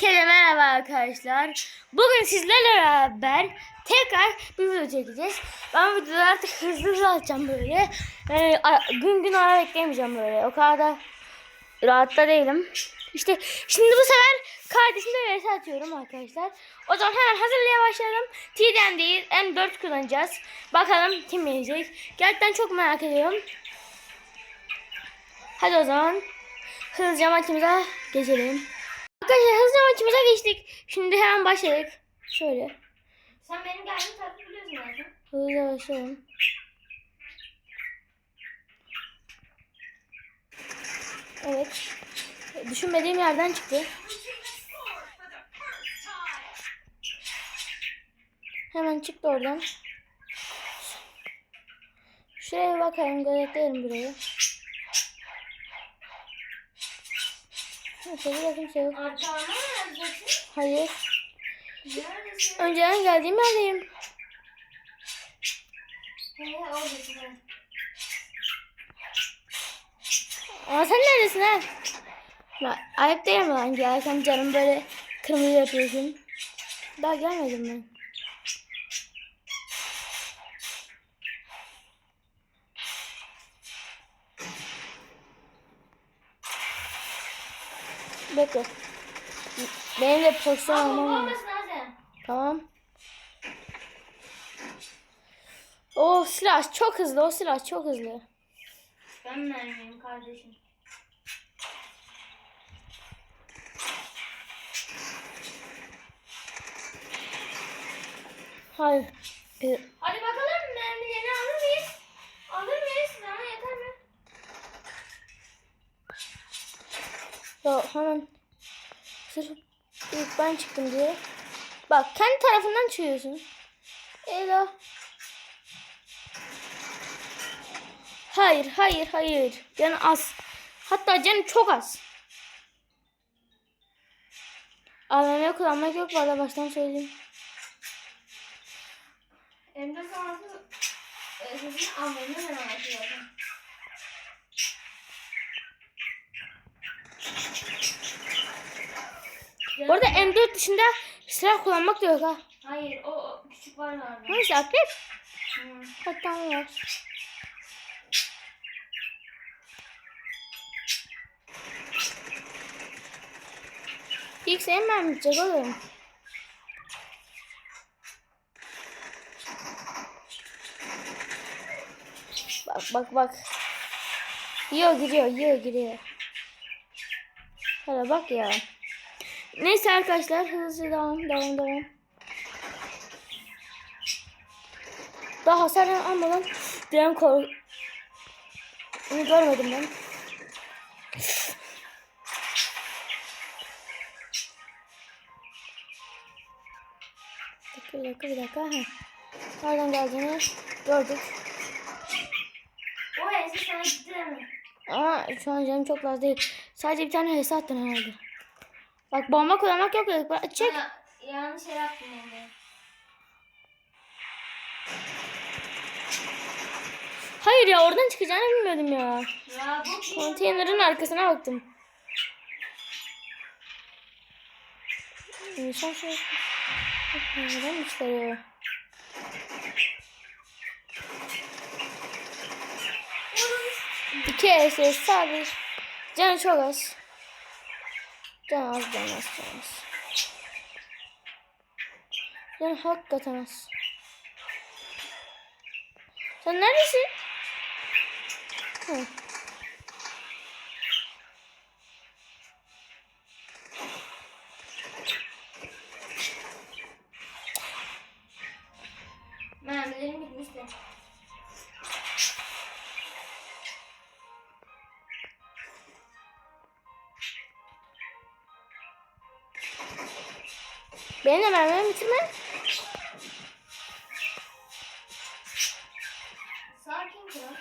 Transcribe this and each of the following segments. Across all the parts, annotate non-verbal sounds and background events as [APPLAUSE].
Herkese merhaba arkadaşlar. Bugün sizlerle beraber tekrar bir video çekeceğiz. Ben videoları artık hızlı hızlı atacağım böyle. Yani a- gün gün ara bekleyemeyeceğim böyle. O kadar da rahatta değilim. İşte şimdi bu sefer kardeşimle vs atıyorum arkadaşlar. O zaman hemen hazırlığa başlayalım. T'den değil M4 kullanacağız. Bakalım kim yenecek. Gerçekten çok merak ediyorum. Hadi o zaman hızlıca maçımıza geçelim. Arkadaşlar hızlıca maçımıza geçtik. Şimdi hemen başladık. Şöyle. Sen benim geldiğim tarafı biliyorsun zaten. Hızlıca başlayalım. Evet. Düşünmediğim yerden çıktı. Hemen çıktı oradan. Şuraya bir bakalım. Gözetleyelim burayı. Bir bakayım şey yok. Hayır. Neredesin? Önceden geldiğim yerdeyim. He oradasın. Ama sen neredesin ha? Ya, ayıp değil mi lan? Gelsen canım böyle kırmızı yapıyorsun. Daha gelmedim ben. Bekle. Benim de pozisyon almam lazım. Tamam. O silah çok hızlı. O silah çok hızlı. Ben mermiyim kardeşim. Hayır. Hadi bakalım Ya hemen sırf ilk ben çıktım diye. Bak kendi tarafından çıkıyorsun. Ela. Hayır, hayır, hayır. Canı az. Hatta canı çok az. AVM kullanmak yok bu arada baştan söyleyeyim. Emre sonrası e, sesini almayı hemen Bu arada M4 dışında silah kullanmak da yok ha. Hayır o, o küçük var orada. Neyse akrep. Hmm. Hatta var. İlk senin ben bitecek oğlum. Bak bak bak. Yiyor giriyor yiyor giriyor. Hala bak ya. Neyse arkadaşlar hızlı devam devam devam. Daha hasar almadan diren kor... Onu görmedim ben. Bir dakika bir dakika. Ha. Nereden geldiğini gördük. O hesi sana gitti mi? Ama şu an canım çok fazla değil. Sadece bir tane hesa attın herhalde. Bak bomba kullanmak yok dedik. Çek. Ha, yanlış şey yaptım Emre. Hayır ya oradan çıkacağını bilmiyordum ya. Ya? Konteynerin arkasına baktım. İnsan şey... Neden çıkarıyor? İki SS sadece. Canı çok az. Can az, az. Canı hakikaten az. Sen neredesin? Hı. Beni de mermimi bitirme. Sakin kral.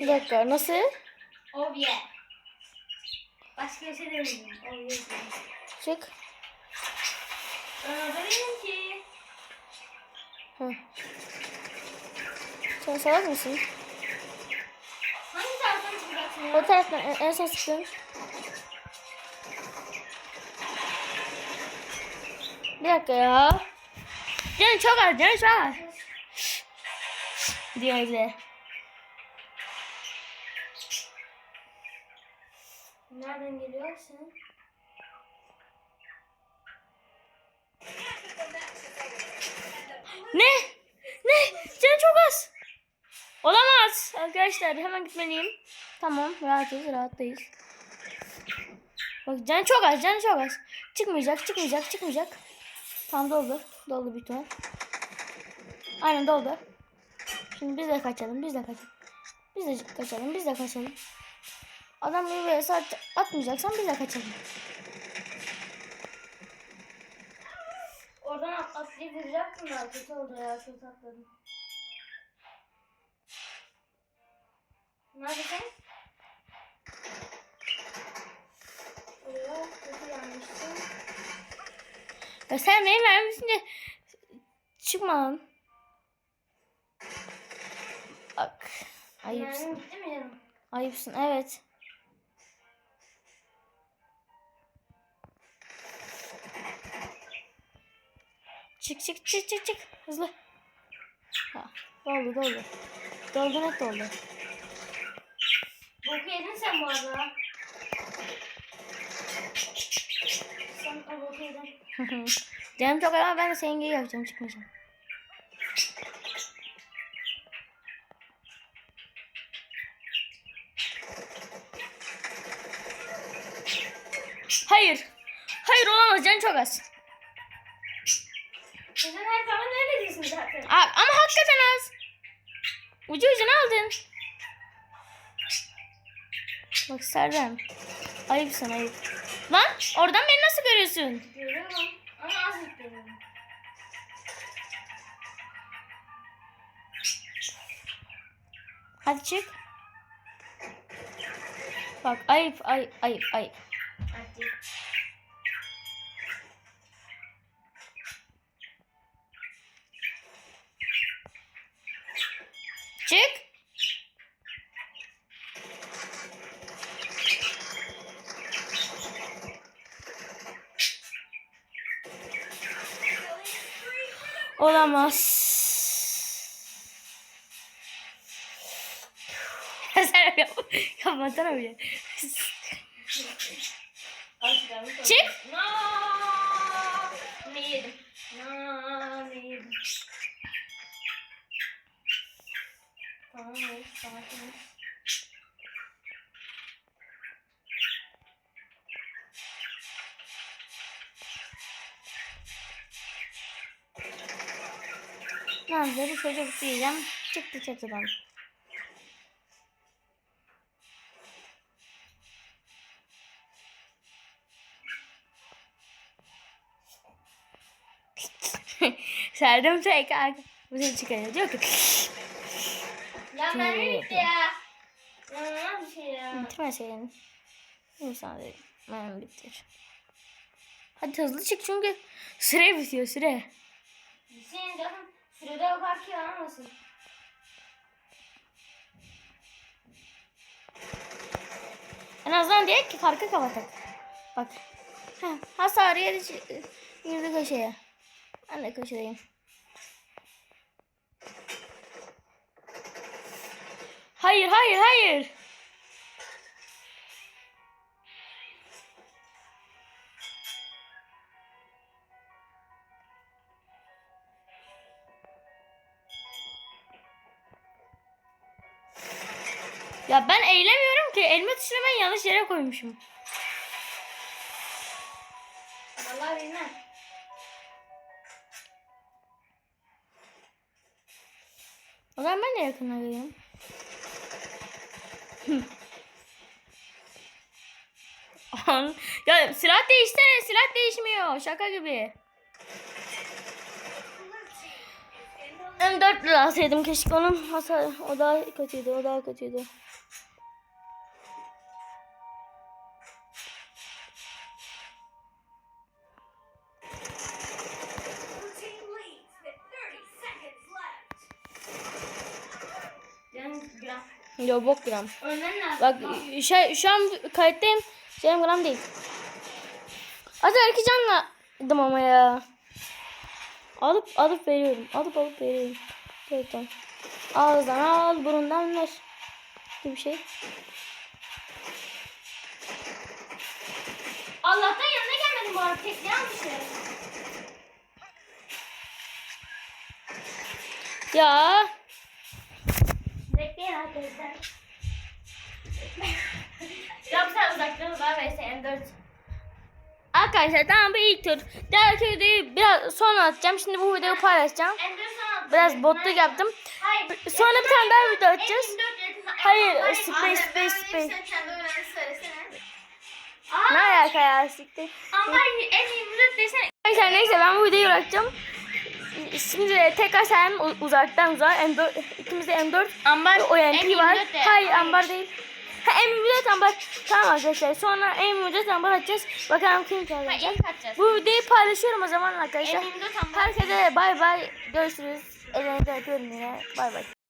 Bir dakika nasıl? Obye. Başka bir şey demedim. Obye. Çık. Ben orada değilim Hı. Sen salak mısın? Hangi taraftan çıkacaksın ya? O taraftan en, en son sıktın. Bir dakika ya. Canım çok az, canım çok az. Diyor öyle. Nereden geliyorsun? Ne? Ne? Canım çok az. Olamaz. Arkadaşlar hemen gitmeliyim. Tamam rahatız rahattayız. Bak can çok az can çok az. Çıkmayacak çıkmayacak çıkmayacak. Tamam doldu. Doldu bir ton. Aynen doldu. Şimdi biz de kaçalım biz de kaçalım. Biz de kaçalım biz de kaçalım. Adam bir vs at, atmayacaksan biz de kaçalım. At atlayıp vuracaktım kötü oldu ya çok atladım. Neredesin? Oo kötü yanmışsın. Ya sen benim vermişsin de çıkma lan. Bak. Ayıpsın. Canım? Ayıpsın evet. Çık çık çık çık çık. Hızlı. Ha, doldu doldu. Doldu net doldu. Boku yedin sen bu arada. Sen o boku yedin. [LAUGHS] Canım çok ama ben de senin gibi yapacağım çıkmayacağım. Hayır. Hayır olamaz can çok az. Sen her zaman öyle diyorsun zaten. Aa, ama hakikaten az. Ucu ucuna aldın. Bak Serdem. Ayıpsın ayıp. Lan oradan beni nasıl görüyorsun? Görüyorum ama az görüyorum. Hadi çık. Bak ayıp ayıp ayıp ayıp. Hadi. Çık. Olamaz. [LAUGHS] Sen yap. Yapmasana bile. Çık. No! Ne yedim? Ne yedim? Tamam, hayır, sakin. Nazlı bir çocuk diyeceğim. Çıktı çatıdan. Serdem tekrar bizi çıkarıyor. Diyor ki Ya nasıl bir şey ya? bitirmeseydin. İnsan dedi. Ben bitir. Hadi hızlı çık çünkü süre bitiyor süre. Senin canım sürede bakar ki anlamasın. En azından diye ki farkı kapatak. Bak. Heh, hasarı yedi, girdi köşeye. Ben de köşedeyim. Hayır hayır hayır. Ya ben eğilemiyorum ki. Elma tuşunu ben yanlış yere koymuşum. Vallahi bilmem. O zaman ben de yakına geleyim. Ya silah değişsene. Silah değişmiyor. Şaka gibi. M4 alsaydım keşke onun hasar o daha kötüydü o daha kötüydü. Yo bok gram. Bak şey, şu an kayıttayım. Canım gram değil. Az iki canla idim ama ya. Alıp alıp veriyorum. Alıp alıp veriyorum. Gerçekten. Ağızdan al, burundan ver. Gibi bir şey. Allah'tan yanına gelmedim bu arada. Tekne almışım. Ya. Yoksa uzakta var ve M4. Arkadaşlar tamam bu ilk tur. Diğer videoyu biraz sonra atacağım. Şimdi bu videoyu paylaşacağım. M4 sana Biraz botluk yaptım. Sonra bir tane daha video atacağız. M24 yakın- Hayır, space, space, space. Sen. Ne alaka ya siktir. Ama M24 desene. Arkadaşlar neyse ben bu videoyu bırakacağım. Şimdi tekrar sen uzaktan uzağa M4 ikimizde M4 Ambar. o MP var. M24 de. Hayır ambar değil. Ha M24 ambar. Tamam arkadaşlar sonra M24 ambar atacağız. Bakalım kim kazanacak. Bu videoyu paylaşıyorum o zaman arkadaşlar. M24 ambar. Herkese bay bay. Görüşürüz. Ellerinize öpüyorum yine. Bay bay.